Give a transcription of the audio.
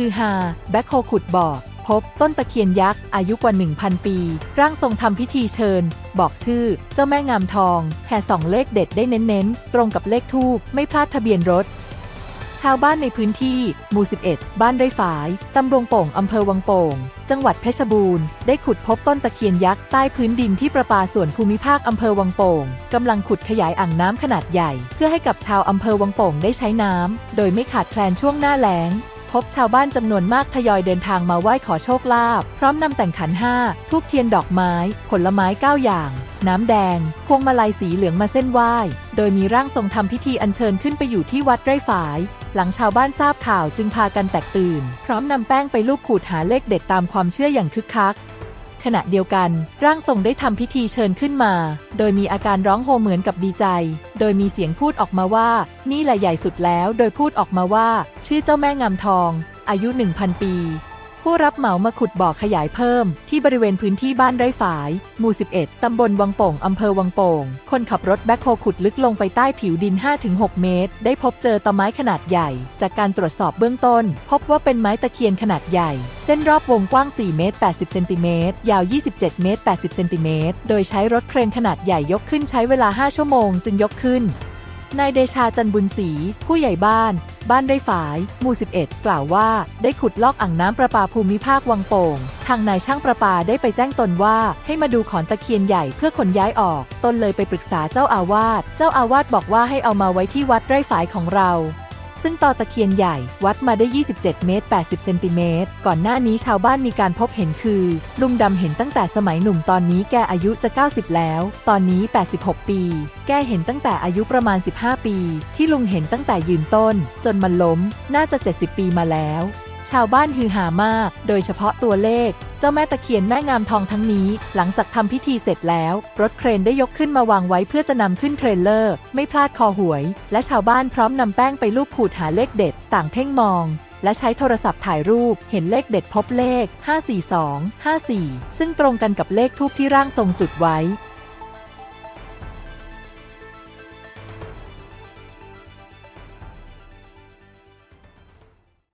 ฮือฮา แบ็คโฮขุดบ่อพบต้นตะเคียนยักษ์ อายุกว่า 1,000 ปี ร่างทรงทำพิธีเชิญ บอกชื่อ เจ้าแม่งามทอง แห่สองเลขเด็ดได้เน้นๆ ตรงกับเลขทูบไม่พลาดทะเบียนรถ ชาวบ้านในพื้นที่ หมู่ 11 บ้านไร่ฝาย ตำบลโป่ง อำเภอวังโป่ง จังหวัดเพชรบูรณ์ ได้ขุดพบต้นตะเคียนยักษ์ใต้พื้นดินที่ประปาส่วนภูมิภาคอำเภอวังโป่งกำลังขุดขยายอ่างน้ำขนาดใหญ่ เพื่อให้กับชาวอำเภอวังโป่งได้ใช้น้ำโดยไม่ขาดแคลนช่วงหน้าแล้ง พบชาวบ้านจำนวนมากทยอยเดินทางมาไหว้ขอโชคลาภพร้อมนำแต่งขันห้าทูบเทียนดอกไม้ ผลไม้ 9 อย่าง น้ำแดง พวงมาลัยสีเหลืองมาเส้นไหว้ โดยมีร่างทรงทำพิธีอัญเชิญขึ้นไปอยู่ที่วัดไร่ฝาย หลังชาวบ้านทราบข่าวจึงพากันแตกตื่น พร้อมนำแป้งไปลูบขูดหาเลขเด็ดตามความเชื่ออย่างคึกคัก ขณะเดียวกัน ร่างทรงได้ทำพิธีเชิญขึ้นมา โดยมีอาการร้องโฮเหมือนกับดีใจ โดยมีเสียงพูดออกมาว่า นี่แหละใหญ่สุดแล้ว โดยพูดออกมาว่า ชื่อเจ้าแม่งามทอง อายุ 1,000 ปี ผู้รับเหมามาขุดบ่อขยายเพิ่ม ที่บริเวณพื้นที่บ้านไร่ฝาย หมู่ 11 ตำบลวังโป่ง อำเภอวังโป่ง คนขับรถแบ็คโฮขุดลึกลงไปใต้ผิวดิน 5-6 เมตร ได้พบเจอตอไม้ขนาดใหญ่ จากการตรวจสอบเบื้องต้น พบว่าเป็นไม้ตะเคียนขนาดใหญ่ เส้นรอบวงกว้าง 4 เมตร 80 เซนติเมตร ยาว 27 เมตร 80 เซนติเมตร โดยใช้รถเครนขนาดใหญ่ยกขึ้นใช้เวลา 5 ชั่วโมง จึงยกขึ้นนายเดชาจันบุญศรีผู้ใหญ่บ้าน บ้านได้ฝาย หมู่ 11 กล่าวว่า ได้ขุดลอกอ่างน้ำประปาภูมิภาควังโป่ง ทางนายช่างประปาได้ไปแจ้งตนว่า ให้มาดูขอนตะเคียนใหญ่เพื่อขนย้ายออก ตนเลยไปปรึกษาเจ้าอาวาส เจ้าอาวาสบอกว่าให้เอามาไว้ที่วัดไร่ฝายของเรา ซึ่งตอตะเคียนใหญ่วัดมาได้ 27 เมตร 80 เซนติเมตร ก่อนหน้านี้ชาวบ้านมีการพบเห็นคือ ลุงดำเห็นตั้งแต่สมัยหนุ่มตอนนี้แกอายุจะ 90 แล้ว ตอนนี้ 86 ปี แกเห็นตั้งแต่อายุประมาณ 15 ปี ที่ลุงเห็นตั้งแต่ยืนต้น จนมันล้ม น่าจะ 70 ปีมาแล้ว ชาวบ้านฮือหามาก โดยเฉพาะตัวเลข เจ้าแม่ตะเคียนแม่งามทองทั้งนี้ หลังจากทำพิธีเสร็จแล้ว รถเครนได้ยกขึ้นมาวางไว้เพื่อจะนำขึ้นเทรลเลอร์ ไม่พลาดคอหวย และชาวบ้านพร้อมนำแป้งไปลูบขูดหาเลขเด็ด ต่างเพ่งมอง และใช้โทรศัพท์ถ่ายรูป เห็นเลขเด็ดพบเลข 542 54 ซึ่งตรงกันกับเลขทูปที่ร่างทรงจุดไว้